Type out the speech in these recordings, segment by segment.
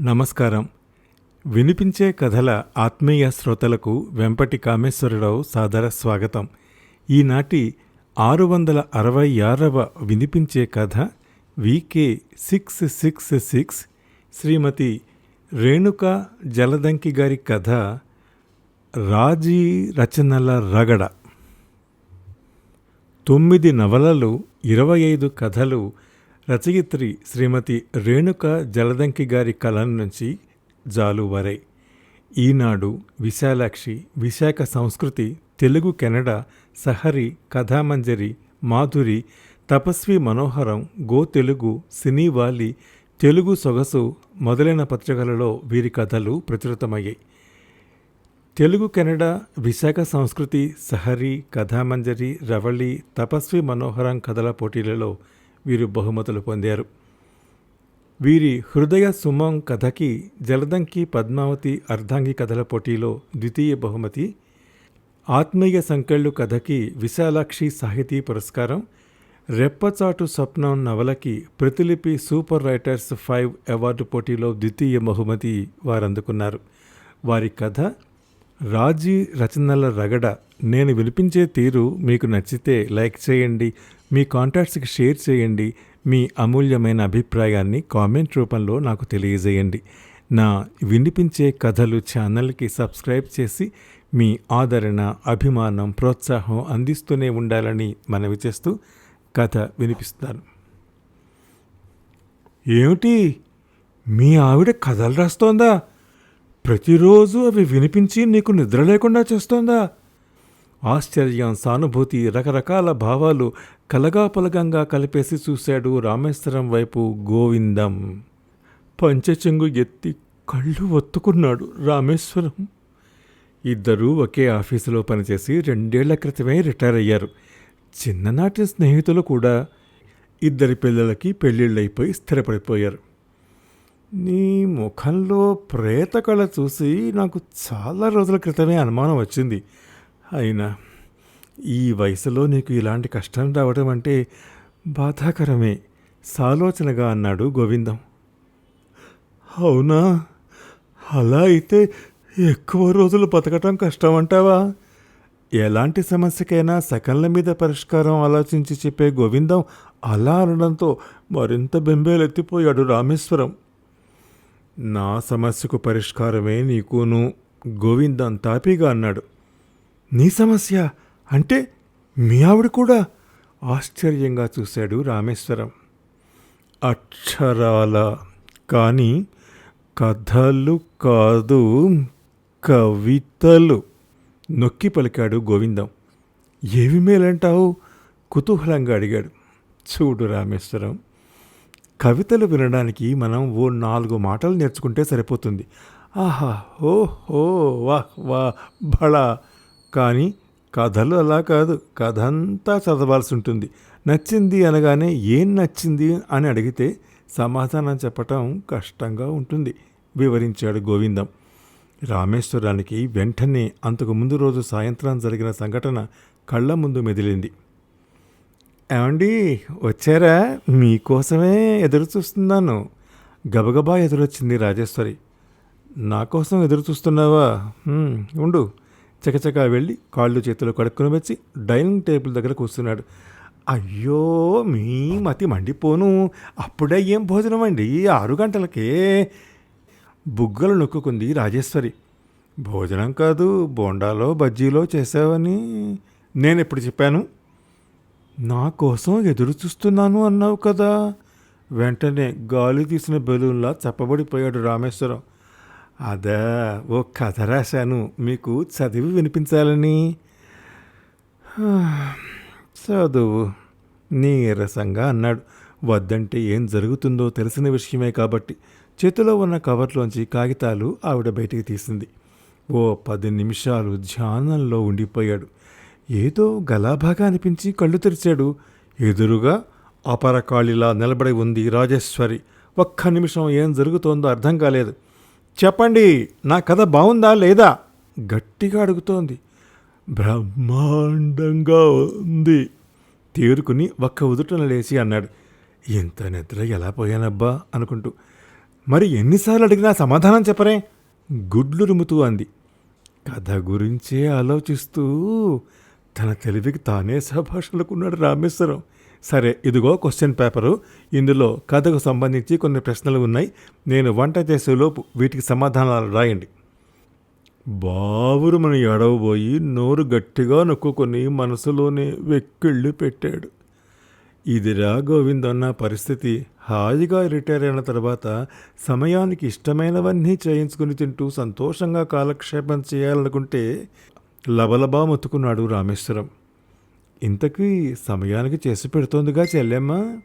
నమస్కారం. వినిపించే కథల ఆత్మీయ శ్రోతలకు వెంపటి కామేశ్వరరావు సాదర స్వాగతం. ఈనాటి ఆరు వందల అరవై ఆరవ వినిపించే కథ VK six six six Srimati Renuka Jaladanki గారి కథ రాజీ రచనల రగడ. తొమ్మిది నవలలు ఇరవై ఐదు కథలు రచయిత్రి శ్రీమతి రేణుక జలదంకి గారి కలం నుంచి జాలువరై. ఈనాడు విశాలాక్షి విశాఖ సంస్కృతి తెలుగు కెనడా సహరి కథామంజరి మాధురి తపస్వి మనోహరం గో తెలుగు సినీవాలి తెలుగు సొగసు మొదలైన పత్రికలలో వీరి కథలు ప్రచురితమయ్యాయి. తెలుగు కెనడా విశాఖ సంస్కృతి సహరి కథామంజరి రవళి తపస్వి మనోహరం కథల పోటీలలో వీరు బహుమతులు పొందారు. వీరి హృదయ సుమం కథకి జలదంకి పద్మావతి అర్ధాంగి కథల పోటీలో ద్వితీయ బహుమతి ఆత్మీయ సంకెళ్ళు కథకి విశాలాక్షి సాహితీ పురస్కారం రెప్పచాటు స్వప్నం నవలకి Pratilipi super writers five award పోటీలో ద్వితీయ బహుమతి వారందుకున్నారు. వారి కథ రాజీ రచనల రగడ నేను వినిపించే తీరు మీకు నచ్చితే లైక్ చేయండి మీ కాంటాక్ట్స్కి షేర్ చేయండి. మీ అమూల్యమైన అభిప్రాయాన్ని కామెంట్ రూపంలో నాకు తెలియజేయండి. నా వినిపించే కథలు ఛానల్కి సబ్స్క్రైబ్ చేసి మీ ఆదరణ అభిమానం ప్రోత్సాహం అందిస్తూనే ఉండాలని మనవి చేస్తూ కథ వినిపిస్తాను ఏమిటి? మీ ఆవిడ కథలు రాస్తోందా? ప్రతిరోజు అవి వినిపించి నీకు నిద్ర లేకుండా చేస్తోందా? ఆశ్చర్యం సానుభూతి రకరకాల భావాలు కలగాపలగంగా కలిపేసి చూశాడు రామేశ్వరం వైపు గోవిందం. పంచచెంగు ఎత్తి కళ్ళు ఒత్తుకున్నాడు రామేశ్వరం. ఇద్దరూ ఒకే ఆఫీసులో పనిచేసి రెండేళ్ళ క్రితమే రిటైర్ అయ్యారు. చిన్ననాటి స్నేహితులు కూడా ఇద్దరి పిల్లలకి పెళ్ళిళ్ళైపోయి స్థిరపడిపోయారు. నీ ముఖంలో ప్రేత కళ చూసి నాకు చాలా రోజుల క్రితమే అనుమానం వచ్చింది. అయినా ఈ వయసులో నీకు ఇలాంటి కష్టం రావడం అంటే బాధాకరమే సాలోచనగా అన్నాడు గోవిందం. అవునా? అలా అయితే ఎక్కువ రోజులు బతకటం కష్టం అంటావా ఎలాంటి సమస్యకైనా సెకండ్ల మీద పరిష్కారం ఆలోచించి చెప్పే గోవిందం అలా అనడంతో మరింత బెంబేలెత్తిపోయాడు రామేశ్వరం. నా సమస్యకు పరిష్కారమే నీకును గోవిందం తాపీగా అన్నాడు. నీ సమస్య? అంటే మీ ఆవిడ కూడా ఆశ్చర్యంగా చూశాడు రామేశ్వరం. అక్షరాల? కానీ కథలు కాదు కవితలు. నొక్కి పలికాడు గోవిందం. ఏవి మేలంటావు? కుతూహలంగా అడిగాడు. చూడు రామేశ్వరం కవితలు వినడానికి మనం ఓ నాలుగు మాటలు నేర్చుకుంటే సరిపోతుంది. ఆహా ఓహో వాహ్ వా బళ! కానీ కథలు అలా కాదు. కథ అంతా చదవాల్సి ఉంటుంది నచ్చింది అనగానే ఏం నచ్చింది అని అడిగితే సమాధానం చెప్పటం కష్టంగా ఉంటుంది వివరించాడు గోవిందం. రామేశ్వరానికి వెంటనే అంతకు ముందు రోజు సాయంత్రం జరిగిన సంఘటన కళ్ళ ముందు మెదిలింది. ఏమండి వచ్చారా? మీకోసమే ఎదురు చూస్తున్నాను గబగబా ఎదురొచ్చింది రాజేశ్వరి. నా కోసం ఎదురు చూస్తున్నావా ఉండు. చకచకా వెళ్ళి కాళ్ళు చేతులు కడుక్కుని వచ్చి డైనింగ్ టేబుల్ దగ్గర కూర్చున్నాడు అయ్యో మీ మతి మండిపోను. అప్పుడే ఏం భోజనం అండి? ఆరు గంటలకే. బుగ్గలు నొక్కుకుంది రాజేశ్వరి. భోజనం కాదు బోండాలో బజ్జీలో చేసావని నేను ఎప్పుడు చెప్పాను? నా కోసం ఎదురు చూస్తున్నాను అన్నావు కదా. వెంటనే గాలి తీసిన బెలూన్లా చెప్పబడిపోయాడు రామేశ్వరం. అదే ఓ కథ రాశాను. మీకు చదివి వినిపించాలని. చదువు. నీరసంగా అన్నాడు. వద్దంటే ఏం జరుగుతుందో తెలిసిన విషయమే కాబట్టి చేతిలో ఉన్న కవర్లోంచి కాగితాలు ఆవిడ బయటికి తీసింది. ఓ పది నిమిషాలు ధ్యానంలో ఉండిపోయాడు. ఏదో గలాభాగా అనిపించి కళ్ళు తెరిచాడు. ఎదురుగా అపరకాళిలా నిలబడి ఉంది రాజేశ్వరి. ఒక్క నిమిషం ఏం జరుగుతోందో అర్థం కాలేదు. చెప్పండి నా కథ బాగుందా లేదా? గట్టిగా అడుగుతోంది. బ్రహ్మాండంగా ఉంది. తేరుకుని ఒక్క ఉదుటన లేచి అన్నాడు. ఎంత నిద్ర ఎలా పోయానబ్బా? అనుకుంటూ. మరి ఎన్నిసార్లు అడిగినా సమాధానం చెప్పరే? గుడ్లు రుముతూ అంది. కథ గురించే ఆలోచిస్తూ తన తెలివికి తానే సభాషలుకున్నాడు రామేశ్వరం. సరే ఇదిగో క్వశ్చన్ పేపరు. ఇందులో కథకు సంబంధించి కొన్ని ప్రశ్నలు ఉన్నాయి. నేను వంట చేసేలోపు వీటికి సమాధానాలు రాయండి. బావురు మన ఎడవబోయి నోరు గట్టిగా నొక్కుకొని మనసులోనే వెక్కిళ్ళు పెట్టాడు. ఇదిరా గోవిందన్న పరిస్థితి. హాయిగా రిటైర్ అయిన తర్వాత సమయానికి ఇష్టమైనవన్నీ చేయించుకుని తింటూ సంతోషంగా కాలక్షేపం చేయాలనుకుంటే లబలబా మొత్తుకున్నాడు రామేశ్వరం. ఇంతకీ సమయానికి చేసి పెడుతోందిగా చెల్లెమ్మ.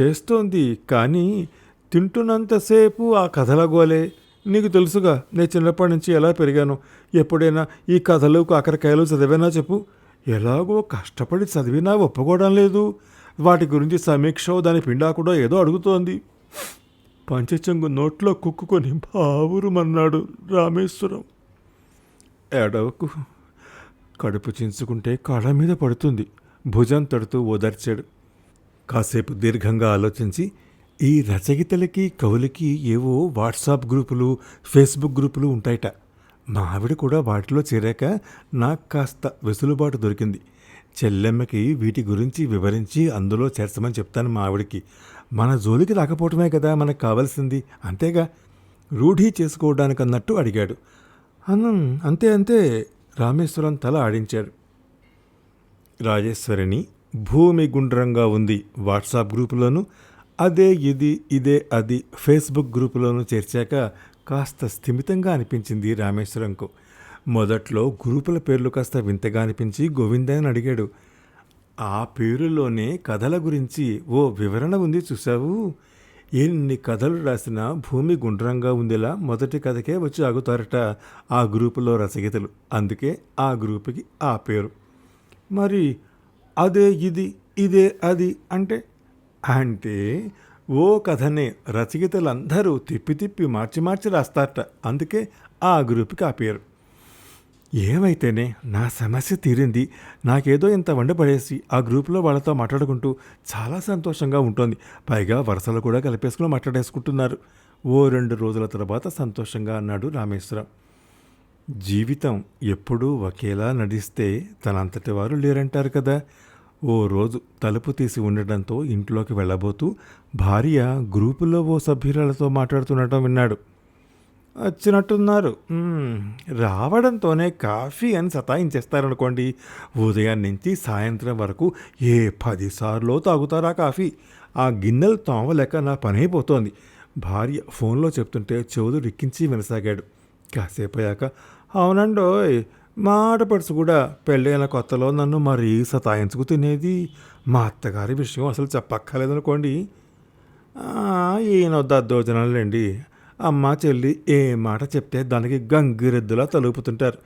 చేస్తోంది కానీ తింటున్నంతసేపు ఆ కథల గోలే. నీకు తెలుసుగా నేను చిన్నప్పటి నుంచి ఎలా పెరిగాను. ఎప్పుడైనా ఈ కథలు కాకరకాయలు చదివేనా చెప్పు? ఎలాగో కష్టపడి చదివినా ఒప్పుకోవడం లేదు. వాటి గురించి సమీక్ష దాని పిండా కూడా ఏదో అడుగుతోంది. పంచచెంగు నోట్లో కుక్కుకొని బావురుమన్నాడు రామేశ్వరం. ఎడవకు కడుపు చించుకుంటే కళ్ళ మీద పడుతుంది. భుజం తడుతూ ఓదార్చాడు. కాసేపు దీర్ఘంగా ఆలోచించి ఈ రచయితలకి కవులకి ఏవో వాట్సాప్ గ్రూపులు ఫేస్బుక్ గ్రూపులు ఉంటాయట. మా ఆవిడ కూడా వాటిలో చేరాక నాకు కాస్త వెసులుబాటు దొరికింది. చెల్లెమ్మకి వీటి గురించి వివరించి అందులో చేర్చమని చెప్తాను మా ఆవిడకి. మన జోలికి రాకపోవటమే కదా మనకు కావాల్సింది. అంతేగా? రూఢీ చేసుకోవడానికి అన్నట్టు అడిగాడు. అన్నం అంతే అంతే. రామేశ్వరం తల ఆడించాడు. రాజేశ్వరిని భూమి గుండ్రంగా ఉంది వాట్సాప్ గ్రూపులోను అదే ఇది ఇదే అది ఫేస్బుక్ గ్రూపులోను చేర్చాక కాస్త స్థిమితంగా అనిపించింది రామేశ్వరంకు. మొదట్లో గ్రూపుల పేర్లు కాస్త వింతగా అనిపించి గోవిందయ్యని అడిగాడు. ఆ పేరులోనే కథల గురించి ఓ వివరణ ఉంది చూసావు ఎన్ని కథలు రాసినా భూమి గుండ్రంగా ఉందిలా మొదటి కథకే వచ్చి ఆగుతారట ఆ గ్రూపులో రచయితలు. అందుకే ఆ గ్రూపుకి ఆ పేరు. మరి అదే ఇది ఇదే అది అంటే? అంటే ఓ కథనే రచయితలందరూ తిప్పి తిప్పి మార్చి మార్చి రాస్తారట. అందుకే ఆ గ్రూప్కి ఆ పేరు. ఏమైతేనే నా సమస్య తీరింది. నాకేదో ఇంత వండపడేసి ఆ గ్రూప్లో వాళ్ళతో మాట్లాడుకుంటూ చాలా సంతోషంగా ఉంటుంది. పైగా వరుసలు కూడా కలిపేసుకుని మాట్లాడేసుకుంటున్నారు. ఓ రెండు రోజుల తర్వాత సంతోషంగా అన్నాడు రామేశ్వరం. జీవితం ఎప్పుడూ ఒకేలా నడిస్తే తనంతటి వారు లేరంటారు కదా. ఓ రోజు తలుపు తీసి ఉండటంతో ఇంట్లోకి వెళ్ళబోతూ భార్య గ్రూపులో ఓ సభ్యురాలతో మాట్లాడుతుండటం విన్నాడు. వచ్చినట్టున్నారు. రావడంతోనే కాఫీ అని సతాయించేస్తారనుకోండి. ఉదయం నుంచి సాయంత్రం వరకు ఏ పదిసార్లు తాగుతారా కాఫీ? ఆ గిన్నెలు తోమలేక నా పని అయిపోతోంది. భార్య ఫోన్లో చెప్తుంటే చెవులు రిక్కించి వినసాగాడు. కాసేపు అయ్యాక అవునండోయ్ మా ఆడపడుచు కూడా పెళ్ళైన కొత్తలో నన్ను మరీ సతాయించుకు తినేది. మా అత్తగారి విషయం అసలు చెప్పక్కర్లేదనుకోండి. ఆ, ఈయన దద్దోజనాలండి అమ్మ చెల్లి ఏ మాట చెప్తే దానికి గంగిరెద్దులా తలుపుతుంటారు.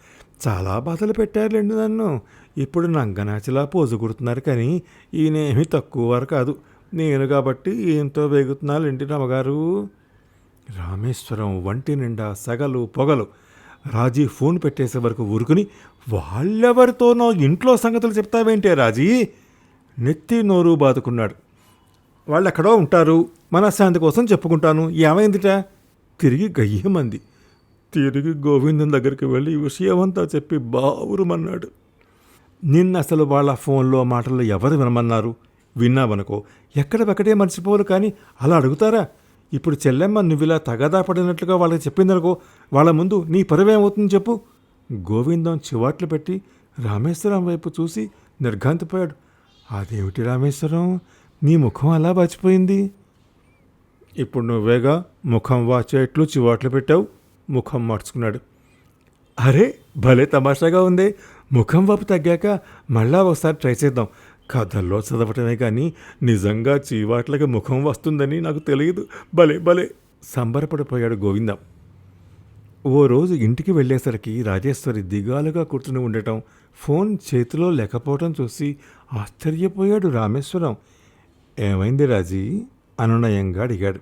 చాలా బాధలు పెట్టారులేండి నన్ను. ఇప్పుడు నంగనాచిలా పోజు కొడుతున్నారు కానీ ఈయనేమీ తక్కువ వారు కాదు. నేను కాబట్టి ఈయంతో వేగుతున్నాలేంటి రమ్మగారు రామేశ్వరం వంటి నిండా సగలు పొగలు. రాజీ ఫోన్ పెట్టేసే వరకు ఊరుకుని వాళ్ళెవరితోనో ఇంట్లో సంగతులు చెప్తావేంటే రాజీ? నెత్తి నోరు బాదుకున్నాడు. వాళ్ళు ఎక్కడో ఉంటారు మనశ్శాంతి కోసం చెప్పుకుంటాను. ఏమైందిట? తిరిగి గయ్యమంది. తిరిగి గోవిందం దగ్గరికి వెళ్ళి ఈ విషయమంతా చెప్పి బావురమన్నాడు. నిన్న అసలు వాళ్ళ ఫోన్లో మాటలు ఎవరు వినమన్నారు? విన్నావనుకో ఎక్కడెక్కడే మర్చిపోరు కానీ అలా అడుగుతారా? ఇప్పుడు చెల్లెమ్మ నువ్విలా తగదా పడినట్లుగా వాళ్ళకి చెప్పిందనుకో వాళ్ళ ముందు నీ పరువేమవుతుంది చెప్పు. గోవిందం చివాట్లు పెట్టి రామేశ్వరం వైపు చూసి నిర్ఘాంతపోయాడు. అదేమిటి రామేశ్వరం? నీ ముఖం అలా మర్చిపోయింది ఇప్పుడు నువ్వేగా ముఖం వాచేట్లు చివాట్లు పెట్టావు? ముఖం మార్చుకున్నాడు. అరే భలే తమాషాగా ఉంది. ముఖం వాపు తగ్గాక మళ్ళా ఒకసారి ట్రై చేద్దాం. కథల్లో చదవటమే కానీ నిజంగా చీవాట్లకి ముఖం వస్తుందని నాకు తెలియదు. భలే భలే. సంబరపడిపోయాడు గోవిందం. ఓ రోజు ఇంటికి వెళ్ళేసరికి రాజేశ్వరి దిగాలుగా కూర్చుని ఉండటం ఫోన్ చేతిలో లేకపోవటం చూసి ఆశ్చర్యపోయాడు రామేశ్వరం. ఏమైంది రాజీ? అనునయంగా అడిగాడు.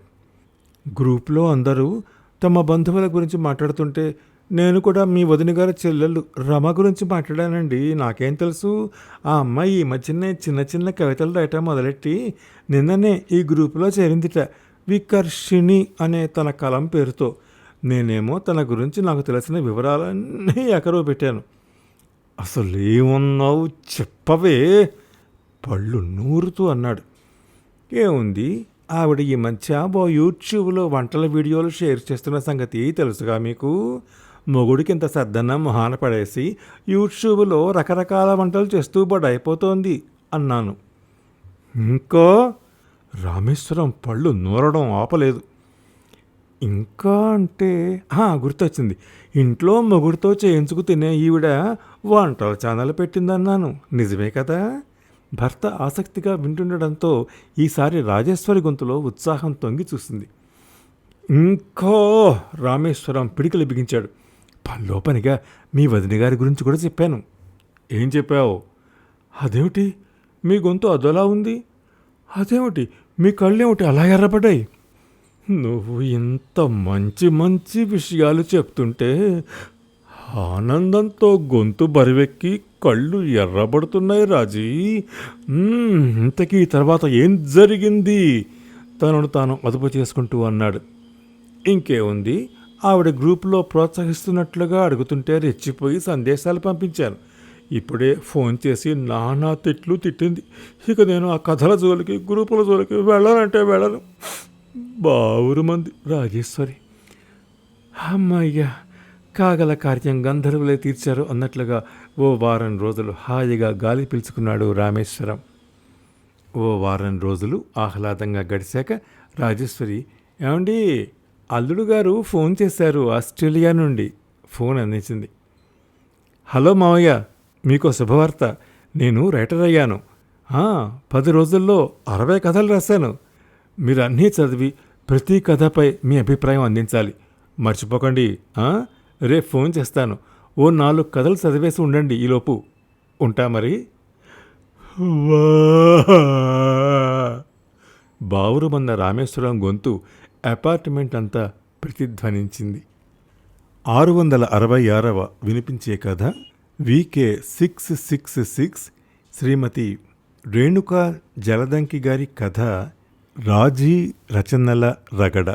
గ్రూప్లో అందరూ తమ బంధువుల గురించి మాట్లాడుతుంటే నేను కూడా మీ వదిన గారి చెల్లెలు రమ గురించి మాట్లాడానండి. నాకేం తెలుసు? ఆ అమ్మాయి ఈ మధ్యనే చిన్న చిన్న కవితలు రాయటం మొదలెట్టి నిన్ననే ఈ గ్రూపులో చేరిందిట. వికర్షిణి అనే తన కలం పేరుతో. నేనేమో తన గురించి నాకు తెలిసిన వివరాలన్నీ ఎకరో పెట్టాను. అసలు ఏమున్నావు చెప్పవే? పళ్ళు నూరుతూ అన్నాడు. ఏముంది? ఆవిడ ఈ మధ్య ఓ యూట్యూబ్లో వంటల వీడియోలు షేర్ చేస్తున్న సంగతి తెలుసుగా మీకు? మొగుడికి ఇంత సర్దన్నం మొహాన పడేసి యూట్యూబ్లో రకరకాల వంటలు చేస్తూ బడైపోతోంది అన్నాను. ఇంకో? రామేశ్వరం పళ్ళు నూరడం ఆపలేదు. ఇంకా అంటే గుర్తొచ్చింది. ఇంట్లో మొగుడితో చేయించుకు తినే ఈవిడ వంటల ఛానల్ పెట్టిందన్నాను. నిజమే కదా? భర్త ఆసక్తిగా వింటుండడంతో ఈసారి రాజేశ్వరి గొంతులో ఉత్సాహం తొంగి చూసింది. ఇంకో రామేశ్వరం పిడికిలు బిగించాడు. పనిలో పనిగా మీ వదిన గారి గురించి కూడా చెప్పాను. ఏం చెప్పావు? అదేమిటి? మీ గొంతు అదోలా ఉంది? అదేమిటి? మీ కళ్ళేమిటి అలా ఎర్రబడ్డాయి? నువ్వు ఇంత మంచి మంచి విషయాలు చెప్తుంటే ఆనందంతో గొంతు బరివెక్కి కళ్ళు ఎర్రబడుతున్నాయి రాజీ. ఇంతకీ తర్వాత ఏం జరిగింది? తనను తాను అదుపు చేసుకుంటూ అన్నాడు. ఇంకేముంది ఆవిడ గ్రూప్లో ప్రోత్సహిస్తున్నట్లుగా అడుగుతుంటే రెచ్చిపోయి సందేశాలు పంపించాను. ఇప్పుడే ఫోన్ చేసి నానా తిట్లు తిట్టింది. ఇక నేను ఆ కథల జోలికి గ్రూపుల జోలికి వెళ్ళాలంటే వెళ్ళను. బావురు మంది రాజేశ్వరి. అమ్మయ్యా కాగల కార్యం గంధర్వులే తీర్చారు అన్నట్లుగా ఓ వారం రోజులు హాయిగా గాలి పీల్చుకున్నాడు రామేశ్వరం. ఓ వారం రోజులు ఆహ్లాదంగా గడిచాక రాజేశ్వరి ఏమండి అల్లుడు గారు ఫోన్ చేశారు ఆస్ట్రేలియా నుండి ఫోన్ అందించింది. హలో మావయ్య మీకో శుభవార్త. నేను రైటర్ అయ్యాను. పది రోజుల్లో అరవై కథలు రాశాను. మీరు అన్నీ చదివి ప్రతి కథపై మీ అభిప్రాయం అందించాలి. మర్చిపోకండి ఆ? రేపు ఫోన్ చేస్తాను. ఓ నాలుగు కథలు చదివేసి ఉండండి ఈలోపు. ఉంటా మరి? బావురుమన్న రామేశ్వరం గొంతు అపార్ట్మెంట్ అంతా ప్రతిధ్వనించింది. ఆరు వందల అరవై ఆరవ వినిపించే కథ VK six six six Srimati Renuka Jaladanki గారి కథ రాజీ రచనల రగడ.